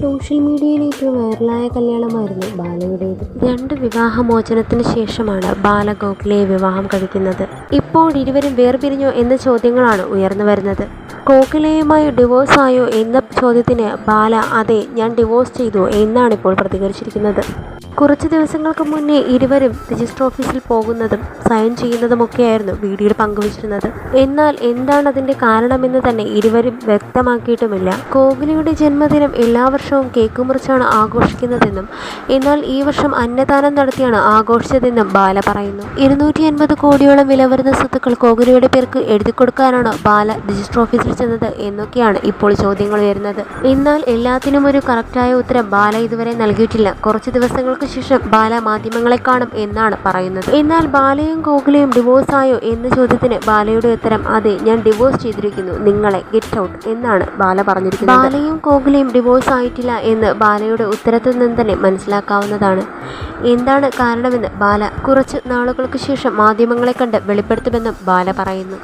Social മീഡിയയിൽ ഏറ്റവും വൈറലായ കല്യാണമായിരുന്നു ബാലയുടേത്. രണ്ട് വിവാഹമോചനത്തിന് ശേഷമാണ് ബാല ഗോഖലെ വിവാഹം കഴിക്കുന്നത്. ഇപ്പോൾ ഇരുവരും വേർപിരിഞ്ഞോ എന്ന ചോദ്യങ്ങളാണ് ഉയർന്നു വരുന്നത്. ഗോഖലെയുമായി ഡിവോഴ്സ് ആയോ എന്ന ചോദ്യത്തിന് ബാല അതെ ഞാൻ ഡിവോഴ്സ് ചെയ്തു എന്നാണ് ഇപ്പോൾ പ്രതികരിച്ചിരിക്കുന്നത്. കുറച്ച് ദിവസങ്ങൾക്ക് മുന്നേ ഇരുവരും രജിസ്റ്റർ ഓഫീസിൽ പോകുന്നതും സൈൻ ചെയ്യുന്നതുമൊക്കെയായിരുന്നു വീഡിയോയിൽ പങ്കുവച്ചിരുന്നത്. എന്നാൽ എന്താണ് അതിന്റെ കാരണമെന്ന് തന്നെ ഇരുവരും വ്യക്തമാക്കിയിട്ടുമില്ല. കോഹ്ലിയുടെ ജന്മദിനം എല്ലാ വർഷവും കേക്ക് മുറിച്ചാണ് ആഘോഷിക്കുന്നതെന്നും എന്നാൽ ഈ വർഷം അന്നദാനം നടത്തിയാണ് ആഘോഷിച്ചതെന്നും ബാല പറയുന്നു. ഇരുന്നൂറ്റി അൻപത് കോടിയോളം വില വരുന്ന സ്വത്തുക്കൾ കോഹ്ലിയുടെ പേർക്ക് എഴുതി കൊടുക്കാനാണ് ബാല രജിസ്റ്റർ ഓഫീസിൽ ചെന്നത് എന്നൊക്കെയാണ് ഇപ്പോൾ ചോദ്യങ്ങൾ വരുന്നത്. എന്നാൽ എല്ലാത്തിനും ഒരു കറക്റ്റായ ഉത്തരം ബാല ഇതുവരെ നൽകിയിട്ടില്ല. കുറച്ച് ദിവസങ്ങൾക്ക് ശേഷം ബാല മാധ്യമങ്ങളെ കാണും എന്നാണ് പറയുന്നത്. എന്നാൽ ബാലയും കോഹ്ലിയും ഡിവോഴ്സ് ആയോ എന്ന ചോദ്യത്തിന് ബാലയുടെ ഉത്തരം അതെ ഞാൻ ഡിവോഴ്സ് ചെയ്തിരിക്കുന്നു. നിങ്ങളെ ഗെറ്റ് ഔട്ട് എന്നാണ് ബാല പറഞ്ഞിരിക്കുന്നത്. ബാലയും കോഹ്ലിയും ഡിവോഴ്സ് ആയിട്ടില്ല എന്ന് ബാലയുടെ ഉത്തരത്തിൽ നിന്ന് തന്നെ മനസ്സിലാക്കാവുന്നതാണ്. എന്താണ് കാരണമെന്ന് ബാല കുറച്ച് നാളുകൾക്ക് ശേഷം മാധ്യമങ്ങളെ കണ്ട് വെളിപ്പെടുത്തുമെന്നും ബാല പറയുന്നു.